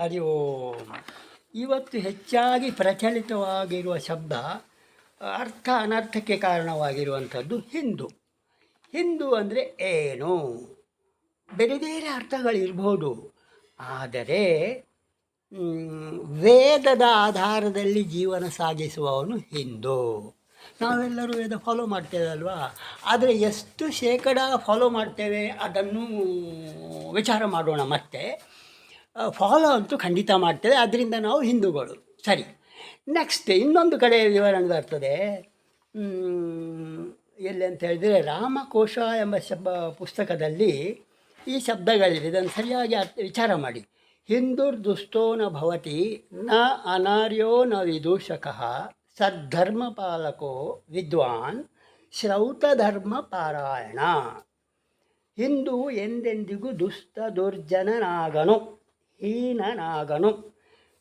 ಹರಿ ಓಂ ಇವತ್ತು ಹೆಚ್ಚಾಗಿ ಪ್ರಚಲಿತವಾಗಿರುವ ಶಬ್ದ ಅರ್ಥ ಅನರ್ಥಕ್ಕೆ ಕಾರಣವಾಗಿರುವಂಥದ್ದು ಹಿಂದೂ. ಹಿಂದೂ ಅಂದರೆ ಏನು? ಬೇರೆ ಬೇರೆ ಅರ್ಥಗಳಿರ್ಬೋದು. ಆದರೆ ವೇದದ ಆಧಾರದಲ್ಲಿ ಜೀವನ ಸಾಗಿಸುವವನು ಹಿಂದೂ. ನಾವೆಲ್ಲರೂ ವೇದ ಫಾಲೋ ಮಾಡ್ತೇವಲ್ವಾ? ಆದರೆ ಎಷ್ಟು ಶೇಕಡ ಫಾಲೋ ಮಾಡ್ತೇವೆ ಅದನ್ನು ವಿಚಾರ ಮಾಡೋಣ ಮತ್ತೆ. ಫಾಲೋ ಅಂತೂ ಖಂಡಿತ ಮಾಡ್ತೇವೆ. ಅದರಿಂದ ನಾವು ಹಿಂದೂಗಳು. ಸರಿ. ನೆಕ್ಸ್ಟ್ ಇನ್ನೊಂದು ಕಡೆ ವಿವರಣೆ ಬರ್ತದೆ. ಎಲ್ಲಿ ಅಂತ ಹೇಳಿದರೆ ರಾಮಕೋಶ ಎಂಬ ಶಬ್ದ ಪುಸ್ತಕದಲ್ಲಿ ಈ ಶಬ್ದಗಳಿವೆ. ಇದನ್ನು ಸರಿಯಾಗಿ ವಿಚಾರ ಮಾಡಿ. ಹಿಂದುರ್ದುಷ್ಟೋ ನ ಭವತಿ, ನ ಅನಾರ್ಯೋ ನ ವಿದೂಷಕಃ, ಸದ್ಧರ್ಮಪಾಲಕೋ ವಿದ್ವಾನ್ ಶ್ರೌತಧರ್ಮ ಪಾರಾಯಣ. ಹಿಂದೂ ಎಂದೆಂದಿಗೂ ದುಷ್ಟ ದುರ್ಜನನಾಗನು. ಹೀನನಾಗನು.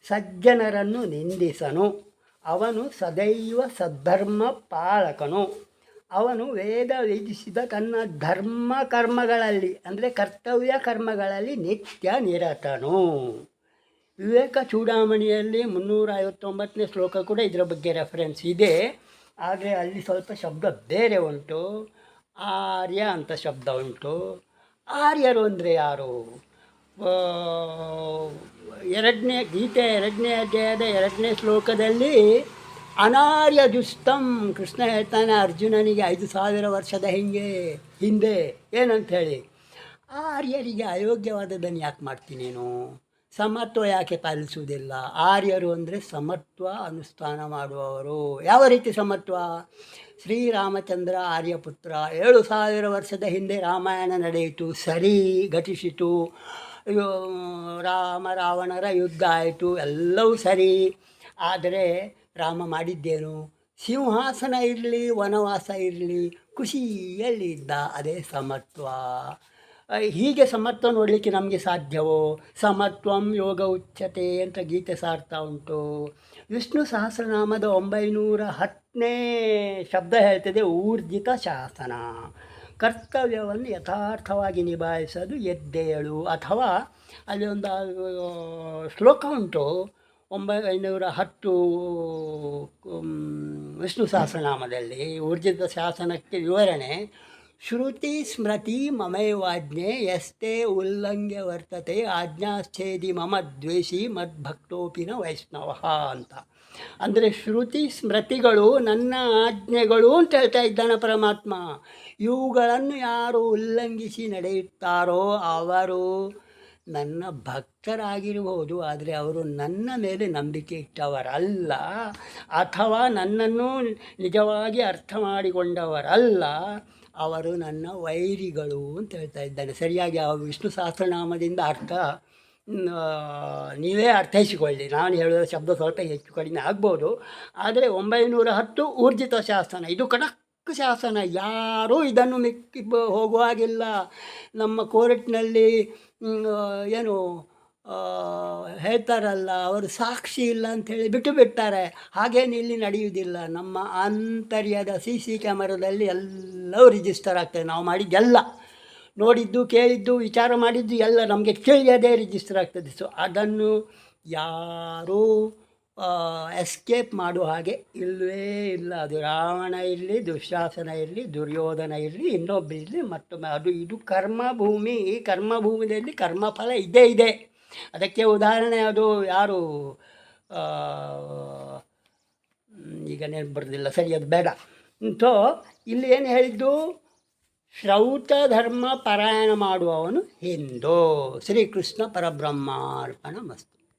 ಸಜ್ಜನರನ್ನು ನಿಂದಿಸನು. ಅವನು ಸದೈವ ಸದ್ಧರ್ಮ ಪಾಲಕನು. ಅವನು ವೇದ ವಿಧಿಸಿದ ತನ್ನ ಧರ್ಮ ಕರ್ಮಗಳಲ್ಲಿ, ಅಂದರೆ ಕರ್ತವ್ಯ ಕರ್ಮಗಳಲ್ಲಿ ನಿತ್ಯ ನಿರತನು. ವಿವೇಕ ಚೂಡಾಮಣಿಯಲ್ಲಿ ಮುನ್ನೂರ ಐವತ್ತೊಂಬತ್ತನೇ ಶ್ಲೋಕ ಕೂಡ ಇದರ ಬಗ್ಗೆ ರೆಫರೆನ್ಸ್ ಇದೆ. ಆದರೆ ಅಲ್ಲಿ ಸ್ವಲ್ಪ ಶಬ್ದ ಬೇರೆ ಉಂಟು. ಆರ್ಯ ಅಂತ ಶಬ್ದ ಉಂಟು. ಆರ್ಯರು ಅಂದರೆ ಯಾರು? ಎರಡನೇ ಗೀತೆ, ಎರಡನೇ ಅಧ್ಯಾಯದ ಎರಡನೇ ಶ್ಲೋಕದಲ್ಲಿ ಅನಾರ್ಯ ದುಷ್ಟಂ ಕೃಷ್ಣ ಹೇಳ್ತಾನೆ ಅರ್ಜುನನಿಗೆ ಐದು ಸಾವಿರ ವರ್ಷದ ಹಿಂಗೆ, ಹಿಂದೆ ಏನಂತ ಹೇಳಿ ಆರ್ಯರಿಗೆ ಅಯೋಗ್ಯವಾದದ್ದನ್ನು ಯಾಕೆ ಮಾಡ್ತೀನಿ ನೀನು? ಸಮತ್ವ ಯಾಕೆ ಪಾಲಿಸುವುದಿಲ್ಲ? ಆರ್ಯರು ಅಂದರೆ ಸಮತ್ವ ಅನುಷ್ಠಾನ ಮಾಡುವವರು. ಯಾವ ರೀತಿ ಸಮತ್ವ? ಶ್ರೀರಾಮಚಂದ್ರ ಆರ್ಯಪುತ್ರ ಏಳು ಸಾವಿರ ವರ್ಷದ ಹಿಂದೆ ರಾಮಾಯಣ ನಡೆಯಿತು, ಸರಿ, ಘಟಿಸಿತು. ರಾಮ ರಾವಣರ ಯುದ್ಧ ಆಯಿತು, ಎಲ್ಲವೂ ಸರಿ. ಆದರೆ ರಾಮ ಮಾಡಿದ್ದೇನು? ಸಿಂಹಾಸನ ಇರಲಿ, ವನವಾಸ ಇರಲಿ, ಖುಷಿಯಲ್ಲಿದ್ದ ಅದೇ ಸಮತ್ವ. ಹೀಗೆ ಸಮತ್ವ ನೋಡಲಿಕ್ಕೆ ನಮಗೆ ಸಾಧ್ಯವೋ? ಸಮತ್ವಂ ಯೋಗ ಉಚ್ಚತೆ ಅಂತ ಗೀತೆ ಸಾರ್ತಾ ಉಂಟು. ವಿಷ್ಣು ಸಹಸ್ರನಾಮದ ಒಂಬೈನೂರ ಹತ್ತನೇ ಶಬ್ದ ಹೇಳ್ತದೆ ಊರ್ಜಿತ ಶಾಸನ. ಕರ್ತವ್ಯವನ್ನು ಯಥಾರ್ಥವಾಗಿ ನಿಭಾಯಿಸೋದು ಎದ್ದೇಳು. ಅಥವಾ ಅಲ್ಲಿ ಒಂದು ಶ್ಲೋಕ ಉಂಟು. ಒಂಬೈನೂರ ಹತ್ತು ವಿಷ್ಣು ಸಹಸ್ರನಾಮದಲ್ಲಿ. ಊರ್ಜಿತ ಶಾಸನಕ್ಕೆ ವಿವರಣೆ. ಶ್ರುತಿ ಸ್ಮೃತಿ ಮಮೈವಾಜ್ಞೆ ಯಸ್ತೆ ಉಲ್ಲಂಘ್ಯ ವರ್ತತೆ ಆಜ್ಞಾಶ್ಚೇದಿ ಮಮ ದ್ವೇಷಿ ಮದ್ಭಕ್ತೋಪಿನ ವೈಷ್ಣವ ಅಂತ. ಅಂದರೆ ಶ್ರುತಿ ಸ್ಮೃತಿಗಳು ನನ್ನ ಆಜ್ಞೆಗಳು ಅಂತ ಹೇಳ್ತಾ ಇದ್ದಾನೆ ಪರಮಾತ್ಮ. ಇವುಗಳನ್ನು ಯಾರು ಉಲ್ಲಂಘಿಸಿ ನಡೆಯುತ್ತಾರೋ ಅವರು ನನ್ನ ಭಕ್ತರಾಗಿರಬಹುದು, ಆದರೆ ಅವರು ನನ್ನ ಮೇಲೆ ನಂಬಿಕೆ ಇಟ್ಟವರಲ್ಲ, ಅಥವಾ ನನ್ನನ್ನು ನಿಜವಾಗಿ ಅರ್ಥ ಮಾಡಿಕೊಂಡವರಲ್ಲ. ಅವರು ನನ್ನ ವೈರಿಗಳು ಅಂತ ಹೇಳ್ತಾ ಇದ್ದಾನೆ. ಸರಿಯಾಗಿ ಆ ವಿಷ್ಣು ಸಹಸ್ರನಾಮದಿಂದ ಅರ್ಥ ನೀವೇ ಅರ್ಥೈಸಿಕೊಳ್ಳಿ. ನಾನು ಹೇಳುವ ಶಬ್ದ ಸ್ವಲ್ಪ ಹೆಚ್ಚು ಕಡಿಮೆ ಆಗ್ಬೋದು. ಆದರೆ ಒಂಬೈನೂರ ಹತ್ತು ಊರ್ಜಿತ ಶಾಸನ, ಇದು ಕಡಕ್ ಶಾಸನ. ಯಾರೂ ಇದನ್ನು ಮಿಕ್ಕಿ ಹೋಗುವಾಗಿಲ್ಲ. ನಮ್ಮ ಕೋರ್ಟ್ನಲ್ಲಿ ಏನು ಹೇಳ್ತಾರಲ್ಲ, ಅವರು ಸಾಕ್ಷಿ ಇಲ್ಲ ಅಂಥೇಳಿ ಬಿಟ್ಟು ಬಿಡ್ತಾರೆ. ಹಾಗೇನು ಇಲ್ಲಿ ನಡೆಯುವುದಿಲ್ಲ. ನಮ್ಮ ಆಂತರ್ಯದ ಸಿ ಸಿ ಕ್ಯಾಮರಾದಲ್ಲಿ ಎಲ್ಲವೂ ರಿಜಿಸ್ಟರ್ ಆಗ್ತದೆ. ನಾವು ಮಾಡಿದ್ದೆಲ್ಲ ನೋಡಿದ್ದು, ಕೇಳಿದ್ದು, ವಿಚಾರ ಮಾಡಿದ್ದು ಎಲ್ಲ ನಮಗೆ ತಿಳಿಯದೇ ರಿಜಿಸ್ಟರ್ ಆಗ್ತದೆ. ಸೊ ಅದನ್ನು ಯಾರೂ ಎಸ್ಕೇಪ್ ಮಾಡುವ ಹಾಗೆ ಇಲ್ಲವೇ ಇಲ್ಲ. ಅದು ರಾವಣ ಇರಲಿ, ದುಶಾಸನ ಇರಲಿ, ದುರ್ಯೋಧನ ಇರಲಿ, ಇನ್ನೊಬ್ಬ ಇರಲಿ, ಮತ್ತೊಮ್ಮೆ ಅದು, ಇದು ಕರ್ಮಭೂಮಿ. ಈ ಕರ್ಮಭೂಮಿಯಲ್ಲಿ ಕರ್ಮಫಲ ಇದೇ, ಇದೆ. ಅದಕ್ಕೆ ಉದಾಹರಣೆ ಅದು ಯಾರು ಈಗ ನೆನಪು ಬರೋದಿಲ್ಲ, ಸರಿ, ಅದು ಬೇಡ. ಸೊ ಇಲ್ಲಿ ಏನು ಹೇಳಿದ್ದು? ಶ್ರೌತ ಧರ್ಮ ಪಾರಾಯಣ ಮಾಡುವವನು ಹಿಂದೂ. ಶ್ರೀಕೃಷ್ಣ ಪರಬ್ರಹ್ಮಾರ್ಪಣ ಮಸ್ತು.